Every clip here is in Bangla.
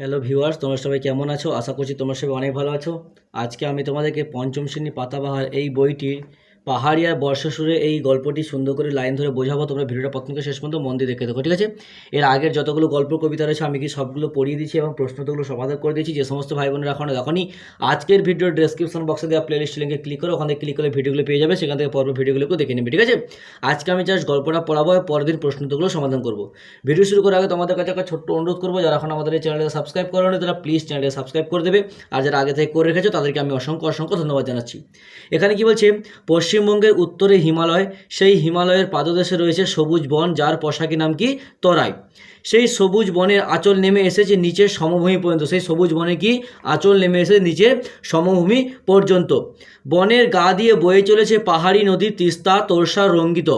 হ্যালো ভিউয়ার্স তোমরা সবাই কেমন আছো? আশা করছি তোমরা সবাই অনেক ভালো আছো। আজকে আমি তোমাদেরকে পঞ্চম শ্রেণি পাতাবাহার এই বইটির পাহাড়িয়া বর্ষা সুরে এই গল্পটি সুন্দর করে লাইন ধরে বোঝাবো। তোমরা ভিডিওটা প্রথম থেকে শেষ পর্যন্ত মন দিয়ে দেখে দেখো, ঠিক আছে? এর আগের যতগুলো গল্প, কবিতা রয়েছে, আমি কি সবগুলো পড়িয়ে দিচ্ছি এবং প্রশ্নগুলো সমাধান করে দিয়েছি, যে সমস্ত ভাই বোনেরা এখনও দেখনি, আজকের ভিডিওর ডেসক্রিপশন বক্সে দেওয়া প্লেলিস্ট লিঙ্কে ক্লিক করো, ওখানে ক্লিক করে ভিডিওগুলো পেয়ে যাবে, সেখান থেকে পর্ব ভিডিওগুলোকে দেখে নেবে, ঠিক আছে? আজকে আমি জাস্ট গল্পটা পড়াবো আর পরের দিন প্রশ্নগুলো সমাধান করব। ভিডিও শুরু করার আগে তোমাদের কাছে একটা ছোট্ট অনুরোধ করব, যারা এখন আমাদের এই চ্যানেলটা সাবস্ক্রাইব করো তারা প্লিজ চ্যানেলটা সাবস্ক্রাইব করে দেবে, আর যারা আগে থেকে করে রেখেছো, তাদেরকে আমি অসংখ্য অসংখ্য ধন্যবাদ জানাচ্ছি। এখানে কি বলছে? পশ্চিমবঙ্গের উত্তরে হিমালয়, সেই হিমালয়ের পাদদেশে রয়েছে সবুজ বন, যার পোশাকি নাম কি? তরাই। সেই সবুজ বনের আঁচল নেমে এসেছে নিচের সমভূমি পর্যন্ত। সেই সবুজ বনে কি? আঁচল নেমে এসেছে নিচের সমভূমি পর্যন্ত। বনের গা দিয়ে বয়ে চলেছে পাহাড়ি নদী তিস্তা, তোরসা, রঙ্গিত।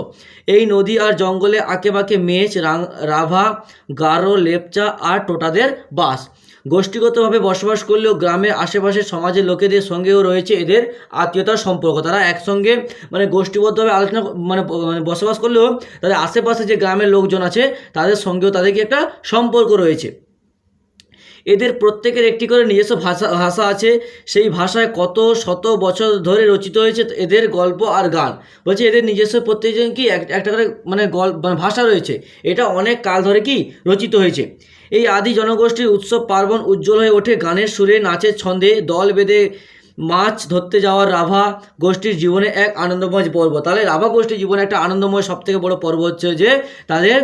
এই নদী আর জঙ্গলে আঁকেবাঁকে মেচ রাং- রাভা, গারো, লেপচা আর টোটাদের বাস। গোষ্ঠীগতভাবে বসবাস করলেও গ্রামের আশেপাশে সমাজের লোকেদের সঙ্গেও রয়েছে এদের আত্মীয়তার সম্পর্ক। তারা একসঙ্গে মানে গোষ্ঠীবদ্ধভাবে আলোচনা মানে মানে বসবাস করলেও তাদের আশেপাশে যে গ্রামের লোকজন আছে, তাদের সঙ্গেও তাদেরকে একটা সম্পর্ক রয়েছে। এদের প্রত্যেকের একটি করে নিজস্ব ভাষা ভাষা আছে। সেই ভাষায় কত শত বছর ধরে রচিত হয়েছে এদের গল্প আর গান। বলছে এদের নিজস্ব প্রত্যেকজন কি এক- একটা করে মানে গল্প মানে ভাষা রয়েছে। এটা অনেক কাল ধরে কি রচিত হয়েছে। এই আদি জনগোষ্ঠীর উৎসব পার্বণ উজ্জ্বল হয়ে ওঠে। গানের সুরে নাচের ছন্দে দল বেঁধে মাছ ধরতে যাওয়ার রাভা গোষ্ঠীর জীবনে এক আনন্দময় পর্ব। তাহলে রাভা গোষ্ঠীর জীবনে একটা আনন্দময় সব থেকে বড় পর্ব হচ্ছে যে তাদের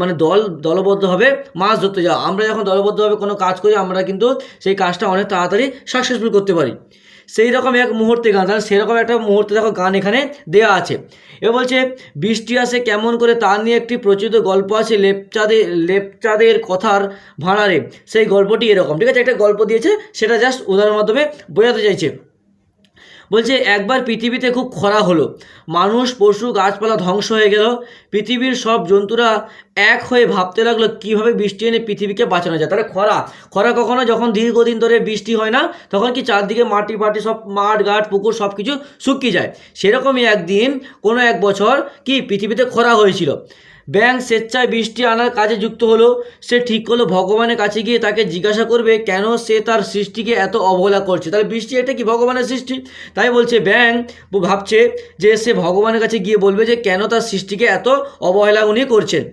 মানে দল, দলবদ্ধভাবে মাছ ধরতে যাওয়া। আমরা যখন দলবদ্ধভাবে কোনো কাজ করি, আমরা কিন্তু সেই কাজটা অনেক তাড়াতাড়ি সাকসেসফুল করতে পারি। সেই রকম এক মুহূর্তে গান, তাহলে সেরকম একটা মুহূর্তে দেখো গান এখানে দেয়া আছে। এ বলছে, বৃষ্টি আসে কেমন করে তা নিয়ে একটি প্রচলিত গল্প আছে লেপচাঁদের লেপচাদের কথার ভাঁড়ারে। সেই গল্পটি এরকম, ঠিক আছে? একটা গল্প দিয়েছে, সেটা জাস্ট উদাহরণের মাধ্যমে বোঝাতে চাইছে। বলছে, একবার পৃথিবীতে খুব খরা হলো। মানুষ, পশু, গাছপালা ধ্বংস হয়ে গেল। পৃথিবীর সব জন্তুরা এক হয়ে ভাবতে লাগল, কীভাবে বৃষ্টি এনে পৃথিবীকে বাঁচানো যায়? তাহলে খরা। খরা কখনো যখন দীর্ঘদিন ধরে বৃষ্টি হয় না, তখন কি চারদিকে মাটি ফাটি সব মাঠ, ঘাট, পুকুর সব কিছু শুকিয়ে যায়? সেরকমই একদিন, কোনো এক বছর কি পৃথিবীতে খরা হয়েছিল। ব্যাংক স্বেচ্ছায় বৃষ্টি আনার কাজে যুক্ত হলো। সে ঠিক করল, ভগবানের কাছে গিয়ে তাকে জিজ্ঞাসা করবে, কেন সে তার সৃষ্টিকে এত অবহেলা করছে? তাহলে বৃষ্টি এটা কি, ভগবানের সৃষ্টি? তাই বলছে ব্যাংক ভাবছে যে সে ভগবানের কাছে গিয়ে বলবে যে, কেন তার সৃষ্টিকে এত অবহেলা উনি করছেন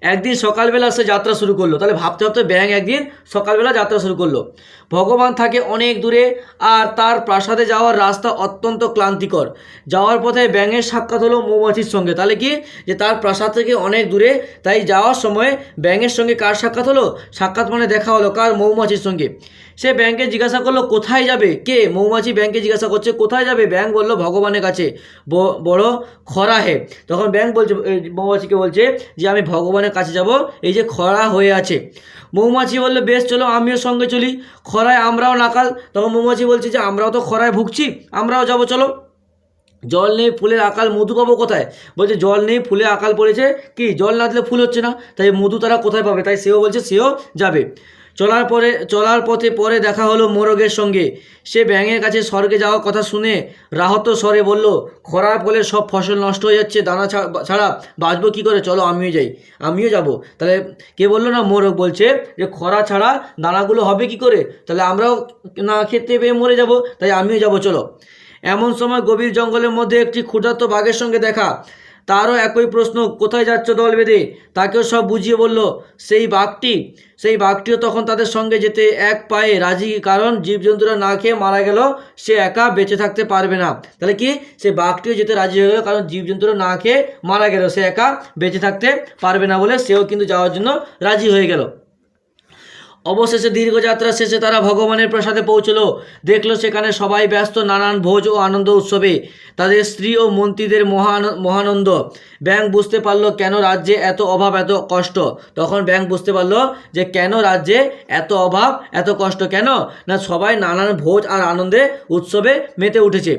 একদিন সকালবেলা সে যাত্রা শুরু করল। তাহলে ভাবতে ভাবতে ব্যাং একদিন সকালবেলা যাত্রা শুরু করল। ভগবান থাকে অনেক দূরে আর তার প্রাসাদে যাওয়ার রাস্তা অত্যন্ত ক্লান্তিকর। যাওয়ার পথে ব্যাঙের সাক্ষাৎ হলো মৌমাছির সঙ্গে। তাহলে কি? যে তার প্রাসাদ থেকে অনেক দূরে, তাই যাওয়ার সময় ব্যাঙের সঙ্গে কার সাক্ষাৎ হলো? সাক্ষাৎ মানে দেখা হলো কার? মৌমাছির সঙ্গে। সে ব্যাংকে জিজ্ঞাসা করল, কোথায় যাবে? কে? মৌমাছি ব্যাংকে জিজ্ঞাসা করছে, কোথায় যাবে? ব্যাংক বলল, ভগবানের কাছে। বড় খরা হে। তখন ব্যাংক বলছে মৌমাছিকে বলছে যে, আমি ভগবানের কাছে যাব, এই যে খরা হয়ে আছে। মৌমাছি বললে, বেশ, চলো আমিও সঙ্গে চলি। খরায় আমরাও নাকাল। তখন মৌমাছি বলছে যে, আমরাও তো খরায় ভুগছি, আমরাও যাব, চলো। জল নেই, ফুলের আকাল, মধু পাবো কোথায়? বলছে, জল নেই, ফুলে আকাল পড়েছে। কি, জল না দিলে ফুল হচ্ছে না? তাই মধু তারা কোথায় পাবে? তাই সেও বলছে, সেও যাবে। চলার পরে, চলার পথে পরে দেখা হলো মোরগের সঙ্গে। সে ব্যাঙের কাছে স্বর্গে যাওয়ার কথা শুনে রাহত স্বরে বলল, খরার ফলে সব ফসল নষ্ট হয়ে যাচ্ছে, দানা ছাড়া বাঁচবো কী করে? চলো, আমিও যাই, আমিও যাব। তাহলে কে বলল না, মোরগ বলছে যে, খরা ছাড়া দানাগুলো হবে কি করে? তাহলে আমরাও না খেতে পেয়ে মরে যাব, তাই আমিও যাব, চলো। এমন সময় গভীর জঙ্গলের মধ্যে একটি ক্ষুধার্ত বাঘের সঙ্গে দেখা তারও একই প্রশ্ন, কোথায় যাচ্ছ দল বেঁধে? তাকেও সব বুঝিয়ে বলল, সেই বাঘটি। সেই বাঘটিও তখন তাদের সঙ্গে যেতে এক পায়ে রাজি, কারণ জীবজন্তুরা না খেয়ে মারা গেল, সে একা বেঁচে থাকতে পারবে না। তাহলে কি? সেই বাঘটিও যেতে রাজি হয়ে গেল, কারণ জীবজন্তুরা না খেয়ে মারা গেল, সে একা বেঁচে থাকতে পারবে না বলে সেও কিন্তু যাওয়ার জন্য রাজি হয়ে গেল। অবশেষে দীর্ঘযাত্রা শেষে তারা ভগবানের প্রাসাদে পৌঁছলো। দেখল সেখানে সবাই ব্যস্ত, নানান ভোজ ও আনন্দ উৎসবে। তাদের স্ত্রী ও মন্ত্রীদের মহান, মহানন্দ। ব্যাংক বুঝতে পারল কেন রাজ্যে এত অভাব, এত কষ্ট। তখন ব্যাংক বুঝতে পারল যে কেন রাজ্যে এত অভাব, এত কষ্ট কেন? না সবাই নানান ভোজ আর আনন্দে উৎসবে মেতে উঠেছে।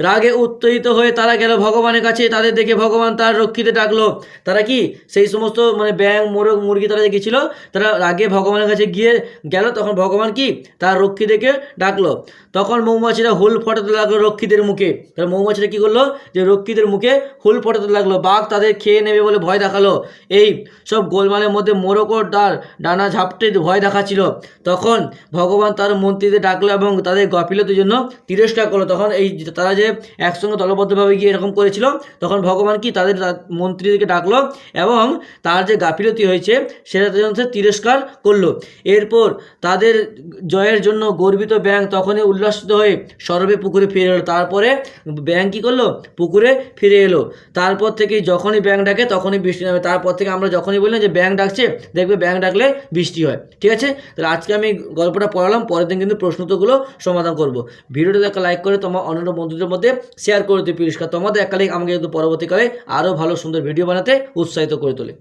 রাগে উত্তেজিত হয়ে তারা গেল ভগবানের কাছে। তাদের দেখে ভগবান তার রক্ষীতে ডাকলো। তারা কি? সেই সমস্ত মানে ব্যাং মোরগ, মুরগি তারা গেছিল তারা রাগে ভগবানের কাছে গিয়ে গেল। তখন ভগবান কি? তার রক্ষী দেখে ডাকলো। তখন মৌমাছিরা হুল ফটাতে লাগল রক্ষীদের মুখে। তার মৌমাছিরা কি করল? যে রক্ষীদের মুখে হুল ফটাতে লাগল। বাঘ তাদের খেয়ে নেবে বলে ভয় দেখাল। এই সব গোলমালের মধ্যে মোরকর ডার ডানা ঝাপটে ভয় দেখাচ্ছিল। তখন ভগবান তার মন্ত্রীদের ডাকলো এবং তাদের গাফিলতির জন্য তিরস্কার করল। তখন এই তারা যে একসঙ্গে দলবদ্ধভাবে গিয়ে এরকম করেছিল। তখন ভগবান কি তাদের মন্ত্রীদেরকে ডাকলো এবং তার যে গাফিলতি হয়েছে, সেটা সে তিরস্কার করল। এরপর তাদের জয়ের জন্য গর্বিত ব্যাং তখনই উল্লাসিত হয়ে সর্বে পুকুরে ফিরে এলো। তারপরে ব্যাং কী করল? পুকুরে ফিরে এলো। তারপর থেকে যখনই ব্যাং ডাকে তখনই বৃষ্টি নামে। তারপর থেকে আমরা যখনই বললাম যে ব্যাং ডাকছে, দেখবে ব্যাং ডাকলে বৃষ্টি হয়। ঠিক আছে? তাহলে আজকে আমি গল্পটা পড়ালাম, পরের দিন কিন্তু প্রশ্নোত্তরগুলো সমাধান করব। ভিডিওটা একটা লাইক করে তোমার অন্যান্য বন্ধুদের মধ্যে শেয়ার করে দিতে পরিষ্কার তোমাদের একটা লাইক আমাকে কিন্তু পরবর্তীকালে আরও ভালো সুন্দর ভিডিও বানাতে উৎসাহিত করে তোলে।